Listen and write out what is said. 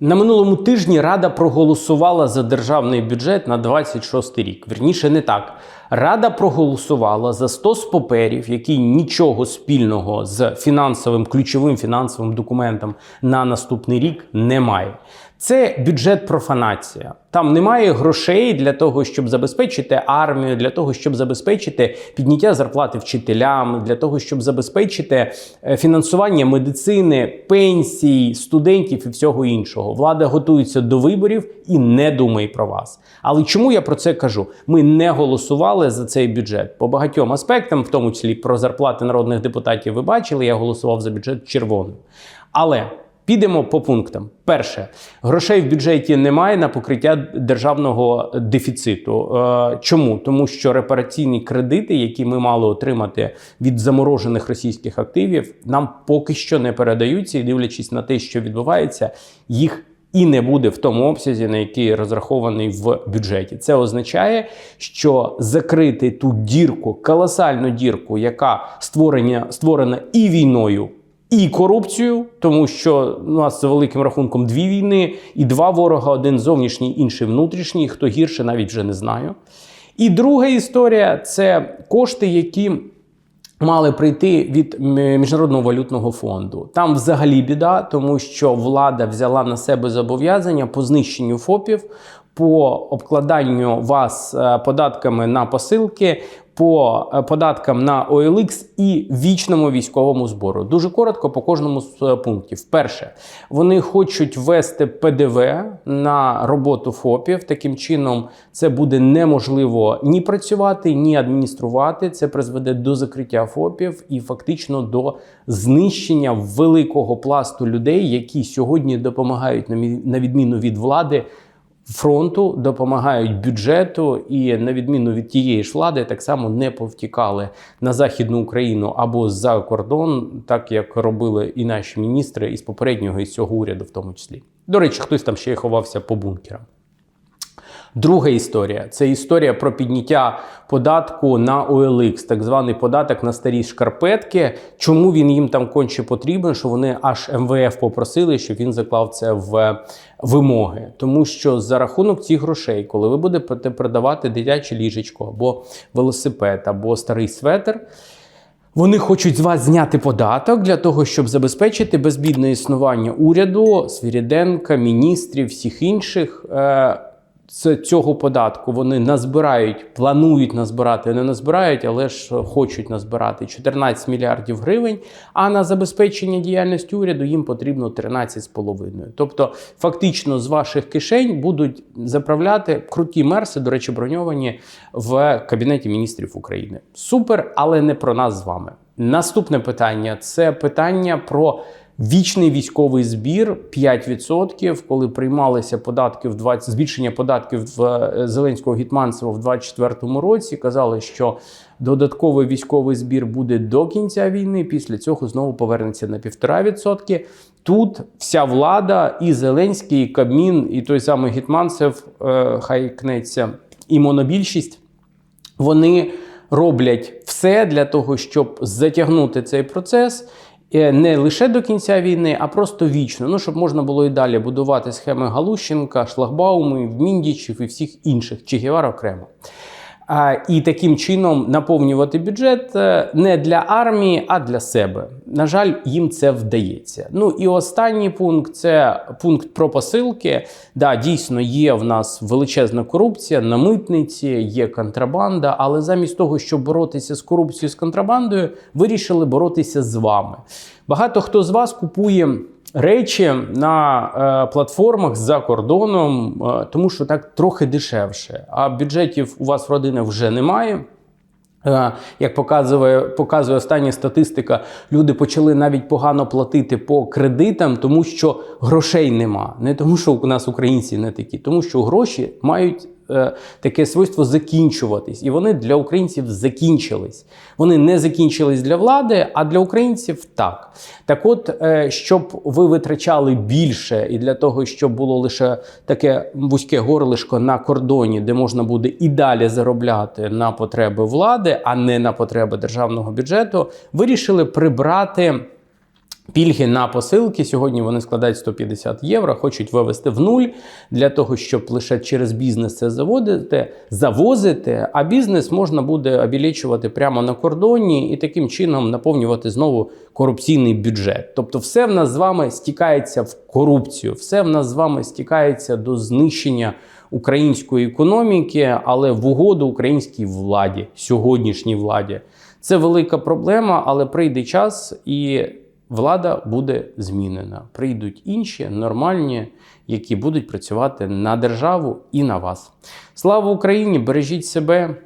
На минулому тижні Рада проголосувала за державний бюджет на 26 рік. Вірніше, не так. Рада проголосувала за 100 з паперів, які нічого спільного з фінансовим ключовим фінансовим документом на наступний рік не має. Це бюджет профанація. Там немає грошей для того, щоб забезпечити армію, для того, щоб забезпечити підняття зарплати вчителям, для того, щоб забезпечити е, фінансування медицини, пенсій, студентів і всього іншого. Влада готується до виборів і не думає про вас. Але чому я про це кажу? Ми не голосували за цей бюджет по багатьом аспектам, в тому числі про зарплати народних депутатів. Ви бачили, я голосував за бюджет червоним. Але Підемо по пунктам. Перше, грошей в бюджеті немає на покриття державного дефіциту. Е, Чому? Тому що репараційні кредити, які ми мали отримати від заморожених російських активів, нам поки що не передаються, і дивлячись на те, що відбувається, їх. І не буде в тому обсязі, на який розрахований в бюджеті. Це означає, що закрити ту дірку, колосальну дірку, яка створення створена і війною, і корупцію, тому що у нас за великим рахунком дві війни і два ворога: один зовнішній, інший внутрішній. Хто гірше, навіть вже не знаю. І друга історія це кошти, які. Мали прийти від міжнародного валютного фонду. Там взагалі біда, тому що влада взяла на себе зобов'язання по знищенню ФОПів, по обкладанню вас е, податками на посилки, по е, податкам на OLX і вічному військовому збору. Дуже коротко по кожному з е, пунктів. Перше, вони хочуть ввести ПДВ на роботу ФОПів. Таким чином, це буде неможливо ні працювати, ні адмініструвати. Це призведе до закриття ФОПів і фактично до знищення великого пласту людей, які сьогодні допомагають на відміну від влади фронту, допомагають бюджету і, на відміну від тієї ж влади, так само не повтікали на західну Україну або за кордон, так як робили і наші міністри із попереднього і з цього уряду, в тому числі. До речі, хтось там ще й ховався по бункерам. Друга історія це історія про підняття податку на OLX, так званий податок на старі шкарпетки. Чому він їм там конче потрібен? Що вони аж МВФ попросили, щоб він заклав це в вимоги. Тому що за рахунок цих грошей, коли ви будете продавати дитяче ліжечко або велосипед, або старий светр. Вони хочуть з вас зняти податок для того, щоб забезпечити безбідне існування уряду, Свіріденка, міністрів, всіх інших. Е, з цього податку вони назбирають, планують назбирати, не назбирають, але ж хочуть назбирати 14 мільярдів гривень. А на забезпечення діяльності уряду їм потрібно 13,5. Тобто, фактично, з ваших кишень будуть заправляти круті мерси, до речі, броньовані в кабінеті міністрів України. Супер, але не про нас з вами. Наступне питання це питання про. Вічний військовий збір 5%, коли приймалися податки в 20, збільшення податків в е, Зеленського Гітманцева в 2024 році. Казали, що додатковий військовий збір буде до кінця війни. Після цього знову повернеться на 1,5%. Тут вся влада, і Зеленський, і Кабмін, і той самий Гітманцев, е, хай кнеться, і монобільшість. Вони роблять все для того, щоб затягнути цей процес. Е, не лише до кінця війни, а просто вічно. Ну, щоб можна було і далі будувати схеми Галущенка, Шлагбаумів, Міндічів і всіх інших Чигівар окремо і таким чином наповнювати бюджет е, не для армії, а для себе. На жаль, їм це вдається. Ну і останній пункт це пункт про посилки. Да, дійсно є в нас величезна корупція на митниці, є контрабанда, але замість того, щоб боротися з корупцією з контрабандою, вирішили боротися з вами. Багато хто з вас купує речі на е, платформах за кордоном, е, тому що так трохи дешевше. А бюджетів у вас в родинах вже немає. Е, як показує показує остання статистика, люди почали навіть погано платити по кредитам, тому що грошей нема. Не тому, що у нас українці не такі, тому що гроші мають таке свойство закінчуватись, і вони для українців закінчились. Вони не закінчились для влади, а для українців так. Так, от, е, щоб ви витрачали більше, і для того, щоб було лише таке вузьке горлишко на кордоні, де можна буде і далі заробляти на потреби влади, а не на потреби державного бюджету, вирішили прибрати Пільги на посилки сьогодні вони складають 150 євро, хочуть вивести в нуль для того, щоб лише через бізнес це заводити, завозити, а бізнес можна буде обілічувати прямо на кордоні і таким чином наповнювати знову корупційний бюджет. Тобто, все в нас з вами стікається в корупцію, все в нас з вами стікається до знищення української економіки, але в угоду українській владі, сьогоднішній владі. Це велика проблема, але прийде час і. Влада буде змінена. Прийдуть інші нормальні, які будуть працювати на державу і на вас. Слава Україні! Бережіть себе!